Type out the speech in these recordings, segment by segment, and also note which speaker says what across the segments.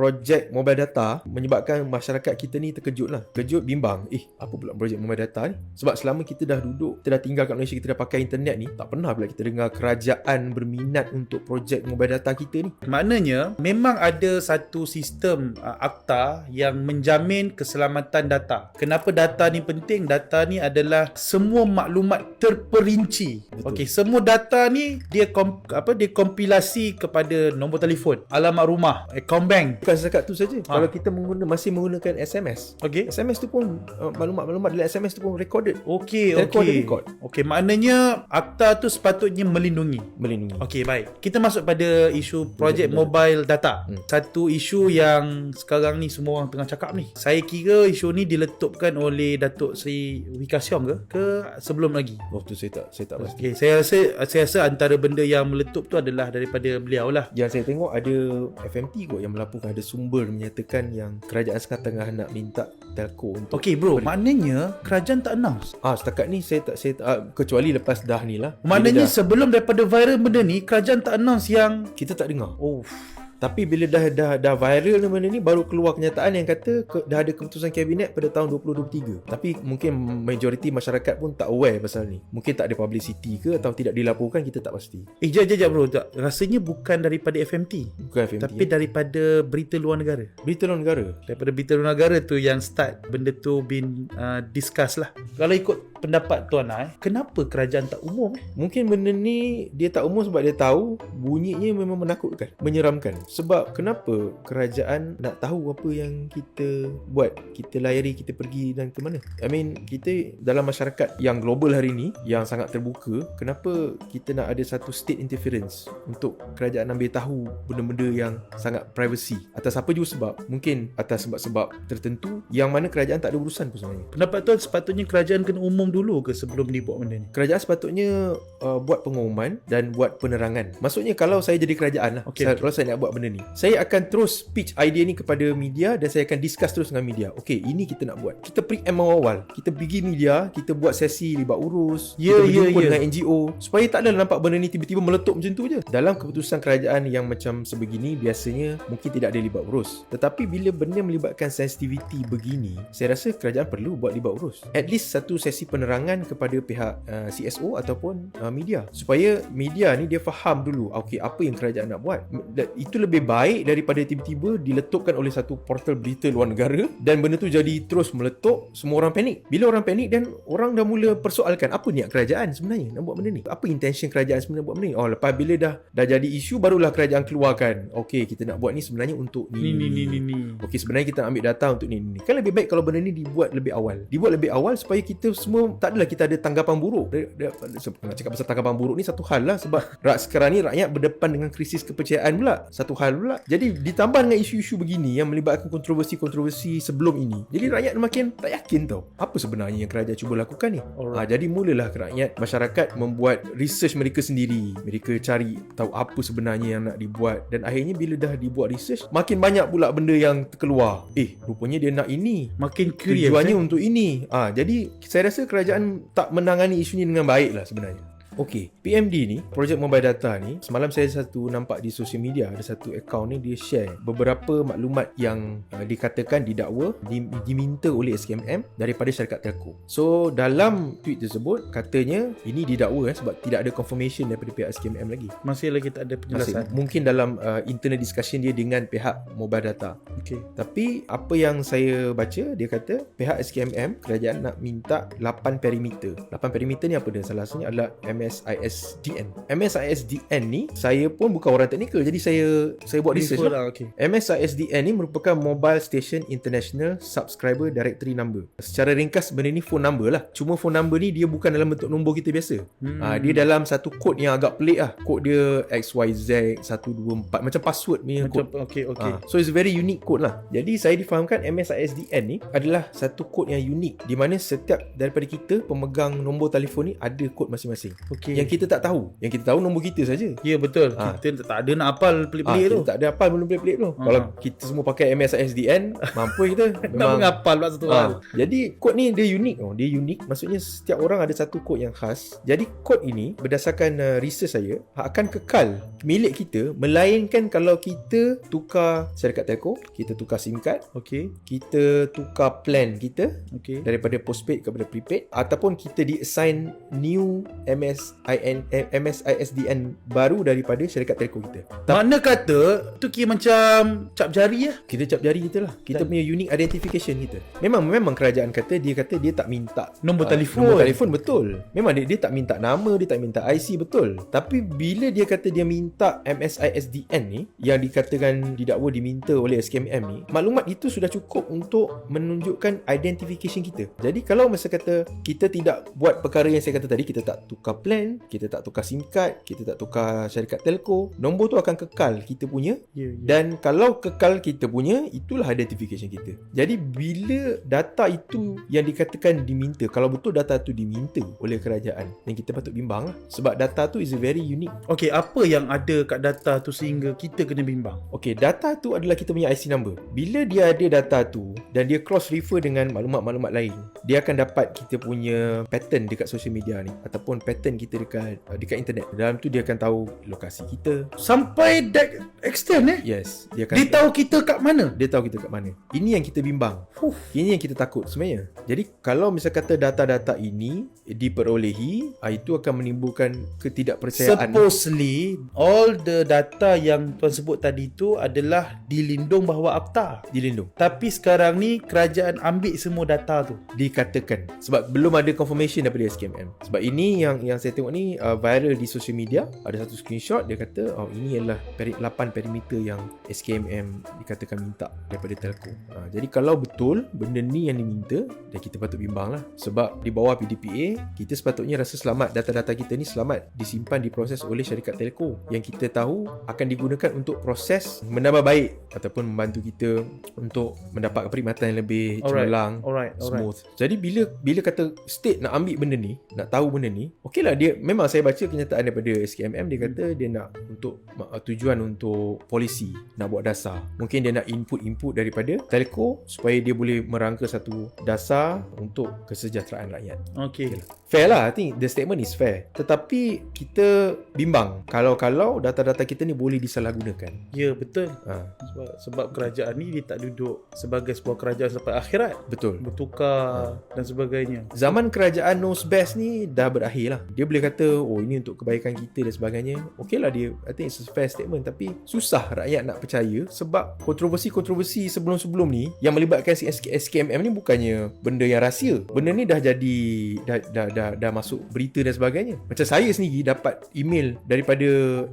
Speaker 1: projek mobile data menyebabkan masyarakat kita ni terkejut lah. Kejut, bimbang. Eh, apa pula projek mobile data ni? Sebab selama kita dah duduk, kita dah tinggal kat Malaysia, kita dah pakai internet ni, tak pernah pula kita dengar kerajaan berminat untuk projek mobile data kita ni.
Speaker 2: Maknanya memang ada satu sistem uh, akta yang menjamin keselamatan data. Kenapa data ni penting? Data ni adalah semua maklumat terperinci. Okey, semua data ni dia kom, apa dia kompilasi kepada nombor telefon, alamat rumah, akaun bank.
Speaker 1: Bukan setakat tu saja.
Speaker 2: Ha.
Speaker 1: Kalau kita menggunakan masih menggunakan SMS.
Speaker 2: Okey.
Speaker 1: SMS tu pun uh, maklumat-maklumat dalam SMS tu pun recorded.
Speaker 2: Okey, okey.
Speaker 1: record.
Speaker 2: Okey, maknanya akta tu sepatutnya melindungi.
Speaker 1: Melindungi.
Speaker 2: Okey, baik. Kita masuk pada isu projek mobile data.
Speaker 1: Hmm.
Speaker 2: Satu isu yang sekarang ni semua orang tengah cakap ni. Saya kira isu ni diletupkan oleh Datuk Seri Wika Siong ke? Ke sebelum lagi?
Speaker 1: Oh tu saya tak saya tak pasti.
Speaker 2: Okey, saya rasa saya rasa antara benda yang meletup tu adalah daripada beliau lah.
Speaker 1: Yang saya tengok ada FMT kot yang melaporkan ada sumber menyatakan yang kerajaan sekarang tengah nak minta telco untuk
Speaker 2: Okey bro, maknanya kerajaan tak announce.
Speaker 1: Ah setakat ni saya tak saya tak, ah, kecuali lepas dah ni lah.
Speaker 2: Maknanya
Speaker 1: dah,
Speaker 2: sebelum daripada viral benda ni, kerajaan tak announce yang
Speaker 1: kita tak dengar.
Speaker 2: oh
Speaker 1: Tapi bila dah dah dah viral ni benda ni baru keluar kenyataan yang kata ke, dah ada keputusan kabinet pada tahun 2023. Tapi mungkin majoriti masyarakat pun tak aware pasal ni. Mungkin tak ada publicity ke atau tidak dilaporkan kita tak pasti.
Speaker 2: Eh jap jap jap bro tak. Rasanya bukan daripada FMT
Speaker 1: Bukan FMT.
Speaker 2: Tapi daripada berita luar negara
Speaker 1: berita luar negara.
Speaker 2: Daripada berita luar negara tu yang start Benda tu been uh, discuss lah Kalau ikut pendapat Tuan eh, Kenapa kerajaan tak umum?
Speaker 1: Mungkin benda ni dia tak umum sebab dia tahu bunyinya memang menakutkan, menyeramkan. Sebab kenapa kerajaan nak tahu apa yang kita buat, kita layari, kita pergi dan ke mana? I mean, kita dalam masyarakat yang global hari ni, yang sangat terbuka, kenapa kita nak ada satu state interference untuk kerajaan ambil tahu benda-benda yang sangat privacy atas apa juga sebab? Mungkin atas sebab-sebab tertentu yang mana kerajaan tak ada urusan pun sebenarnya.
Speaker 2: Pendapat Tuan sepatutnya kerajaan kena umum dulu ke sebelum ni buat benda ni
Speaker 1: Kerajaan sepatutnya uh, buat pengumuman dan buat penerangan. Maksudnya kalau saya jadi kerajaan lah, okay,
Speaker 2: okey.
Speaker 1: kalau saya nak buat benda ni, saya akan terus pitch idea ni kepada media dan saya akan discuss terus dengan media. Okey, ini kita nak buat. Kita preempt awal. Kita pergi media, kita buat sesi libat urus,
Speaker 2: Ya,
Speaker 1: kita
Speaker 2: ya,
Speaker 1: berjumpa
Speaker 2: ya.
Speaker 1: dengan NGO supaya tak ada nampak benda ni tiba-tiba meletup macam tu je. Dalam keputusan kerajaan yang macam sebegini biasanya mungkin tidak ada libat urus. Tetapi bila benda melibatkan sensitivity begini, saya rasa kerajaan perlu buat libat urus. At least satu sesi penerangan kepada pihak uh, CSO ataupun uh, media supaya media ni dia faham dulu okey apa yang kerajaan nak buat. Itu lebih baik daripada tiba-tiba diletupkan oleh satu portal berita luar negara dan benda tu jadi terus meletup, semua orang panik. Bila orang panik dan orang dah mula persoalkan apa niat kerajaan sebenarnya nak buat benda ni? Apa intention kerajaan sebenarnya buat benda ni? Oh, lepas bila dah dah jadi isu barulah kerajaan keluarkan. Okey, kita nak buat ni sebenarnya untuk
Speaker 2: Ni ni ni ni ni
Speaker 1: Okey sebenarnya kita nak ambil data untuk ni, ni ni. Kan lebih baik kalau benda ni dibuat lebih awal. Dibuat lebih awal supaya kita semua tak adalah kita ada tanggapan buruk. Dia, dia, nak cakap pasal tanggapan buruk ni satu hal lah sebab rak sekarang ni rakyat berdepan dengan krisis kepercayaan pula. Satu hal pula. Jadi ditambah dengan isu-isu begini yang melibatkan kontroversi-kontroversi sebelum ini. Jadi rakyat makin tak yakin tau. Apa sebenarnya yang kerajaan cuba lakukan ni? Ha, jadi mulalah rakyat masyarakat membuat research mereka sendiri. Mereka cari tahu apa sebenarnya yang nak dibuat dan akhirnya bila dah dibuat research makin banyak pula benda yang terkeluar. Eh, rupanya dia nak ini.
Speaker 2: Makin curious
Speaker 1: Tujuannya
Speaker 2: eh?
Speaker 1: untuk ini. Ah, jadi saya rasa kerajaan tak menangani isu ni dengan baik lah sebenarnya. Okey, PMD ni, projek mobile data ni, semalam saya satu nampak di sosial media, ada satu akaun ni dia share beberapa maklumat yang uh, dikatakan didakwa di, diminta oleh SKMM daripada syarikat telco. So, dalam tweet tersebut katanya ini didakwa eh, sebab tidak ada confirmation daripada pihak SKMM lagi.
Speaker 2: Masih lagi tak ada
Speaker 1: Masih,
Speaker 2: penjelasan
Speaker 1: mungkin dalam uh, internal discussion dia dengan pihak mobile data.
Speaker 2: Okey
Speaker 1: Tapi apa yang saya baca dia kata pihak SKMM kerajaan nak minta 8 perimeter. 8 perimeter ni apa dia? Salah satunya adalah MSISDN. MSISDN ni saya pun bukan orang teknikal jadi saya saya buat research lah.
Speaker 2: lah okey
Speaker 1: MSISDN ni merupakan Mobile Station International Subscriber Directory Number. Secara ringkas benda ni phone number lah. Cuma phone number ni dia bukan dalam bentuk nombor kita biasa.
Speaker 2: Hmm.
Speaker 1: Hmm. dia dalam satu kod yang agak pelik lah. Kod dia XYZ124 macam password punya kod.
Speaker 2: Macam okey okey
Speaker 1: Ah, so it's very unique code kod lah. Jadi saya difahamkan MSISDN ni adalah satu kod yang unik di mana setiap daripada kita pemegang nombor telefon ni ada kod masing-masing.
Speaker 2: Okey.
Speaker 1: Yang kita tak tahu. Yang kita tahu nombor kita saja.
Speaker 2: Ya betul.
Speaker 1: Ah.
Speaker 2: Kita tak ada nak hafal
Speaker 1: Ah,
Speaker 2: pelik-pelik
Speaker 1: kita
Speaker 2: tu.
Speaker 1: tak ada apa belum pelik-pelik tu.
Speaker 2: Ah.
Speaker 1: Kalau kita semua pakai MSISDN, mampu kita.
Speaker 2: Nak menghafal pula satu hal.
Speaker 1: Ha, jadi kod ni dia unik oh. Dia unik maksudnya setiap orang ada satu kod yang khas. Jadi kod ini berdasarkan uh, research saya akan kekal milik kita melainkan kalau kita tukar syarikat telco, kita tukar SIM card,
Speaker 2: Okey.
Speaker 1: kita tukar plan kita
Speaker 2: Okey.
Speaker 1: daripada postpaid kepada prepaid ataupun kita di-assign new MSIN MSISDN baru daripada syarikat telco kita.
Speaker 2: Makna kata tu kira macam cap jari lah.
Speaker 1: Kita cap jari kita lah. Kita punya unique identification kita. Memang memang kerajaan kata dia kata dia tak minta
Speaker 2: Nombor
Speaker 1: Ah,
Speaker 2: telefon.
Speaker 1: Nombor telefon betul. Memang dia, dia tak minta nama, dia tak minta IC betul. Tapi bila dia kata dia minta MSISDN ni yang dikatakan didakwa diminta oleh SKMM ni, maklumat itu sudah cukup untuk menunjukkan identification kita. Jadi kalau masa kata kita tidak buat perkara yang saya kata tadi, kita tak tukar plan, kita tak tukar SIM card, kita tak tukar syarikat telco, nombor tu akan kekal kita punya
Speaker 2: Ya, ya.
Speaker 1: dan kalau kekal kita punya itulah identification kita. Jadi bila data itu yang dikatakan diminta, kalau betul data tu diminta oleh kerajaan, yang kita patut bimbang lah. Sebab data tu is a very unique.
Speaker 2: Okey, apa yang ada kat data tu sehingga kita kena bimbang?
Speaker 1: Okay, data tu adalah kita punya IC number. Bila dia ada data tu dan dia cross refer dengan maklumat-maklumat lain, dia akan dapat kita punya pattern dekat social media ni ataupun pattern kita dekat uh, dekat internet. Dalam tu dia akan tahu lokasi kita.
Speaker 2: Sampai that extent eh?
Speaker 1: Yes, dia akan
Speaker 2: Dia tahu kita kat mana?
Speaker 1: dia tahu kita kat mana. Ini yang kita bimbang.
Speaker 2: Huh.
Speaker 1: Ini yang kita takut sebenarnya. Jadi kalau misal kata data-data ini diperolehi, ah, itu akan menimbulkan ketidakpercayaan.
Speaker 2: Supposedly all the data yang tuan sebut tadi tu adalah dilindung bawah akta.
Speaker 1: dilindung.
Speaker 2: Tapi sekarang ni kerajaan ambil semua data tu.
Speaker 1: Dikatakan sebab belum ada confirmation daripada SKMM. Sebab ini yang yang saya tengok ni uh, viral di social media, ada satu screenshot dia kata oh ini peri, 8 perimeter yang SKMM dikatakan minta daripada telco. Uh, jadi kalau betul benda ni yang diminta, dan kita patut bimbang lah. Sebab di bawah PDPA, kita sepatutnya rasa selamat data-data kita ni selamat disimpan diproses oleh syarikat telco yang kita tahu akan digunakan untuk proses menambah baik ataupun membantu kita untuk mendapat perkhidmatan yang lebih
Speaker 2: Alright.
Speaker 1: cemerlang
Speaker 2: Alright, alright.
Speaker 1: smooth. Jadi bila bila kata state nak ambil benda ni, nak tahu benda ni, okey lah dia memang saya baca kenyataan daripada SKMM dia kata dia nak untuk uh, tujuan untuk polisi nak buat dasar. Mungkin dia nak input-input daripada telco supaya dia boleh merangka satu dasar untuk kesejahteraan rakyat.
Speaker 2: Okey.
Speaker 1: Fair lah, I think the statement is fair. Tetapi kita bimbang kalau-kalau data-data kita ni boleh disalahgunakan.
Speaker 2: Ya, betul.
Speaker 1: Ha,
Speaker 2: Sebab, sebab kerajaan ni dia tak duduk sebagai sebuah kerajaan sampai akhirat.
Speaker 1: betul.
Speaker 2: Bertukar dan sebagainya.
Speaker 1: Zaman kerajaan knows best ni dah berakhir lah. Dia boleh kata, oh ini untuk kebaikan kita dan sebagainya. Okey lah dia, I think it's a fair statement. Tapi susah rakyat nak percaya sebab kontroversi-kontroversi sebelum-sebelum ni yang melibatkan SKMM ni bukannya benda yang rahsia. Benda ni dah jadi, dah, dah, dah, dah masuk berita dan sebagainya. Macam saya sendiri dapat email daripada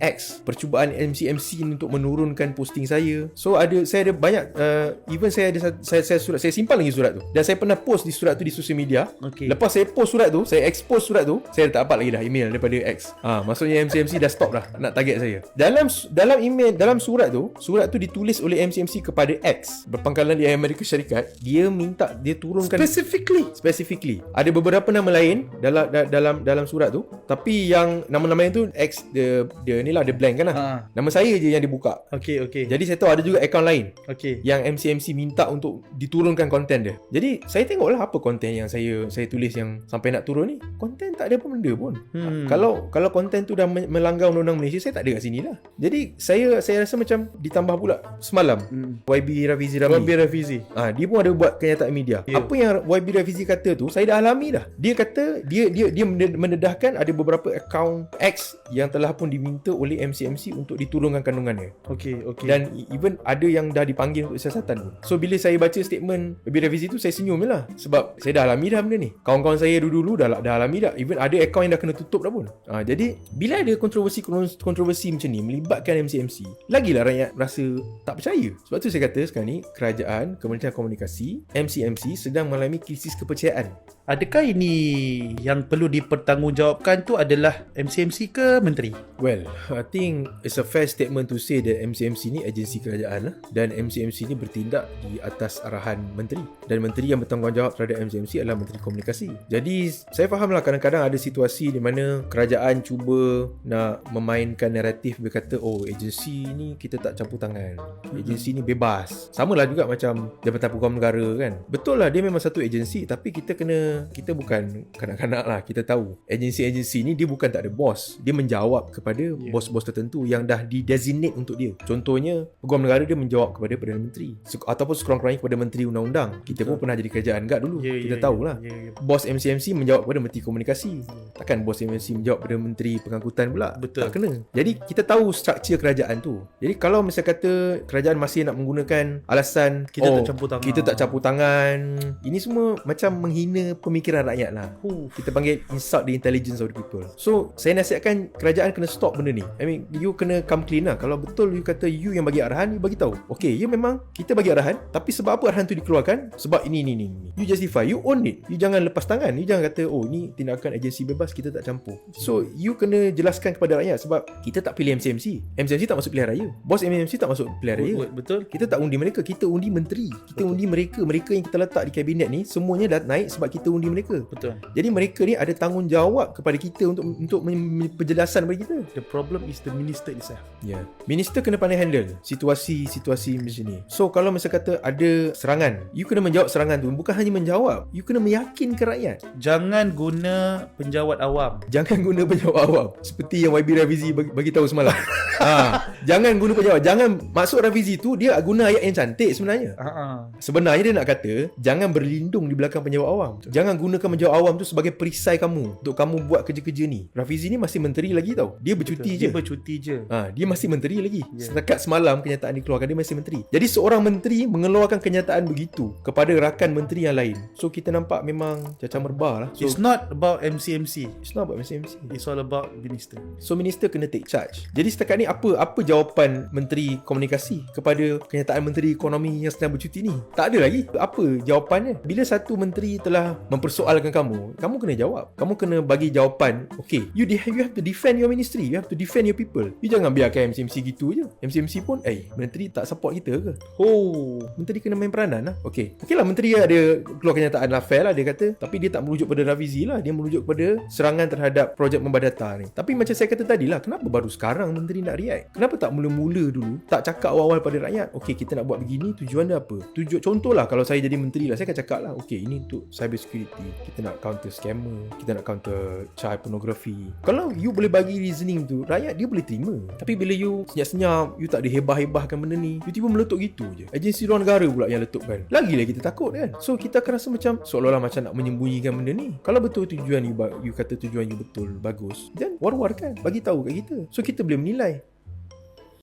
Speaker 1: X percubaan MCMC ni untuk menurunkan posting saya. So ada saya ada banyak uh, even saya ada saya, saya surat saya simpan lagi surat tu. Dan saya pernah post di surat tu di social media.
Speaker 2: Okey.
Speaker 1: Lepas saya post surat tu, saya expose surat tu, saya tak dapat lagi dah email daripada X. Ha, maksudnya MCMC dah stop dah nak target saya. Dalam dalam email dalam surat tu, surat tu ditulis oleh MCMC kepada X berpangkalan di Amerika Syarikat. Dia minta dia turunkan
Speaker 2: Specifically.
Speaker 1: specifically. Ada beberapa nama lain dalam da, dalam dalam surat tu, tapi yang nama-nama yang tu X dia dia ni lah dia blank kan lah.
Speaker 2: Ha.
Speaker 1: Nama saya je yang dibuka.
Speaker 2: Okey, okey.
Speaker 1: Jadi saya tahu ada juga akaun lain
Speaker 2: Okey.
Speaker 1: yang MCMC minta untuk diturunkan konten dia. Jadi saya tengoklah apa konten yang saya saya tulis yang sampai nak turun ni. Konten tak ada apa benda pun.
Speaker 2: Hmm.
Speaker 1: Kalau kalau konten tu dah me- melanggar undang-undang Malaysia, saya tak ada kat sini lah. Jadi saya saya rasa macam ditambah pula semalam
Speaker 2: Hmm.
Speaker 1: YB Rafizi Ramli.
Speaker 2: Rabbi Rafizi.
Speaker 1: Ah, dia pun ada buat kenyataan media.
Speaker 2: Ya.
Speaker 1: Apa yang YB Rafizi kata tu, saya dah alami dah. Dia kata dia dia dia mende- mendedahkan ada beberapa akaun X yang telah pun diminta oleh MCMC untuk diturunkan kandungannya.
Speaker 2: Okey, okey.
Speaker 1: Dan even ada yang dah dipanggil untuk siasatan pun. So bila saya baca statement YB Rafizi tu saya senyum je lah. Sebab Sebab saya dah alami dah benda ni. Kawan-kawan saya dulu-dulu dah, dah alami dah. Even ada akaun yang dah kena tutup dah pun. Ha, jadi, bila ada kontroversi-kontroversi macam ni melibatkan MCMC, lagilah rakyat rasa tak percaya. Sebab tu saya kata sekarang ni, kerajaan, Kementerian Komunikasi, MCMC sedang mengalami krisis kepercayaan.
Speaker 2: Adakah ini yang perlu dipertanggungjawabkan tu adalah MCMC ke menteri?
Speaker 1: Well, I think it's a fair statement to say that MCMC ni agensi kerajaan lah. Dan MCMC ni bertindak di atas arahan menteri. Dan menteri yang bertanggungjawab terhadap MCMC adalah Menteri Komunikasi. Jadi, saya faham lah kadang-kadang ada situasi di mana kerajaan cuba nak memainkan naratif berkata, oh agensi ni kita tak campur tangan. Agensi ni bebas. Sama lah juga macam Jabatan Peguam Negara kan. Betul lah dia memang satu agensi tapi kita kena kita bukan kanak-kanak lah kita tahu agensi-agensi ni dia bukan tak ada bos dia menjawab kepada yeah. bos-bos tertentu yang dah di-designate untuk dia contohnya Peguam Negara dia menjawab kepada Perdana Menteri ataupun sekurang-kurangnya kepada Menteri Undang-Undang kita pun pernah jadi kerajaan enggak dulu yeah, kita yeah, tahulah yeah, yeah. bos MCMC menjawab kepada Menteri Komunikasi yeah. takkan bos MCMC menjawab kepada Menteri Pengangkutan pula
Speaker 2: betul
Speaker 1: tak kena jadi kita tahu struktur kerajaan tu jadi kalau misalnya kata kerajaan masih nak menggunakan alasan
Speaker 2: kita
Speaker 1: oh,
Speaker 2: tak campur tangan
Speaker 1: kita tak campur tangan ini semua macam menghina pemikiran rakyat lah. Huh. Kita panggil insult the intelligence of the people. So, saya nasihatkan kerajaan kena stop benda ni. I mean, you kena come clean lah. Kalau betul you kata you yang bagi arahan, you bagi tahu. Okay, you memang kita bagi arahan, tapi sebab apa arahan tu dikeluarkan? Sebab ini, ini, ini. You justify, you own it. You jangan lepas tangan. You jangan kata, oh ni tindakan agensi bebas, kita tak campur. So, you kena jelaskan kepada rakyat sebab kita tak pilih MCMC. MCMC tak masuk pilihan raya. Bos MCMC tak masuk pilihan raya.
Speaker 2: Betul.
Speaker 1: Kita tak undi mereka, kita undi menteri. Kita betul. undi mereka. Mereka yang kita letak di kabinet ni, semuanya dah naik sebab kita undi mereka.
Speaker 2: Betul.
Speaker 1: Jadi mereka ni ada tanggungjawab kepada kita untuk untuk penjelasan kepada kita.
Speaker 2: The problem is the minister itself.
Speaker 1: Yeah. Minister kena pandai handle situasi-situasi macam ni. So kalau masa kata ada serangan, you kena menjawab serangan tu. Bukan hanya menjawab, you kena meyakinkan rakyat.
Speaker 2: Jangan guna penjawat awam.
Speaker 1: Jangan guna penjawat awam. Seperti yang YB Ravizi bagi, bagi tahu semalam. ha. Jangan guna penjawat. Jangan masuk Ravizi tu dia guna ayat yang cantik sebenarnya. Uh-huh. Sebenarnya dia nak kata jangan berlindung di belakang penjawat awam. Jangan gunakan penjawat awam tu sebagai perisai kamu untuk kamu buat kerja-kerja ni. Rafizi ni masih menteri lagi tau. Dia bercuti Betul. je.
Speaker 2: Dia bercuti je.
Speaker 1: Ha, dia masih menteri lagi. Yeah. Setakat semalam kenyataan dikeluarkan dia masih menteri. Jadi seorang menteri mengeluarkan kenyataan begitu kepada rakan menteri yang lain. So kita nampak memang caca merbah lah. So,
Speaker 2: it's not about MCMC.
Speaker 1: It's not about MCMC.
Speaker 2: It's all about minister.
Speaker 1: So minister kena take charge. Jadi setakat ni apa apa jawapan menteri komunikasi kepada kenyataan menteri ekonomi yang sedang bercuti ni? Tak ada lagi. Apa jawapannya? Bila satu menteri telah mempersoalkan kamu, kamu kena jawab. Kamu kena bagi jawapan. Okay, you, de- you have to defend your ministry. You have to defend your people. You jangan biarkan MCMC gitu je. MCMC pun, eh, menteri tak support kita ke? Oh, menteri kena main peranan lah. Okay. Okay lah, menteri ada keluar kenyataan lah fair lah. Dia kata, tapi dia tak merujuk pada Ravizi lah. Dia merujuk pada serangan terhadap projek membadata ni. Tapi macam saya kata tadi lah, kenapa baru sekarang menteri nak react? Kenapa tak mula-mula dulu? Tak cakap awal-awal pada rakyat. Okay, kita nak buat begini, tujuan dia apa? Tujuan, contohlah kalau saya jadi menteri lah, saya akan cakap lah, okay, ini untuk cyber security. Kita nak counter scammer kita nak counter child pornography kalau you boleh bagi reasoning tu rakyat dia boleh terima tapi bila you senyap-senyap you tak ada hebah-hebahkan benda ni you tiba meletup gitu je agensi luar negara pula yang letupkan lagi-lagi kita takut kan so kita akan rasa macam seolah-olah macam nak menyembunyikan benda ni. Kalau betul tujuan you you kata tujuan you betul bagus dan war-war kan? Bagi tahu kat kita. So kita boleh menilai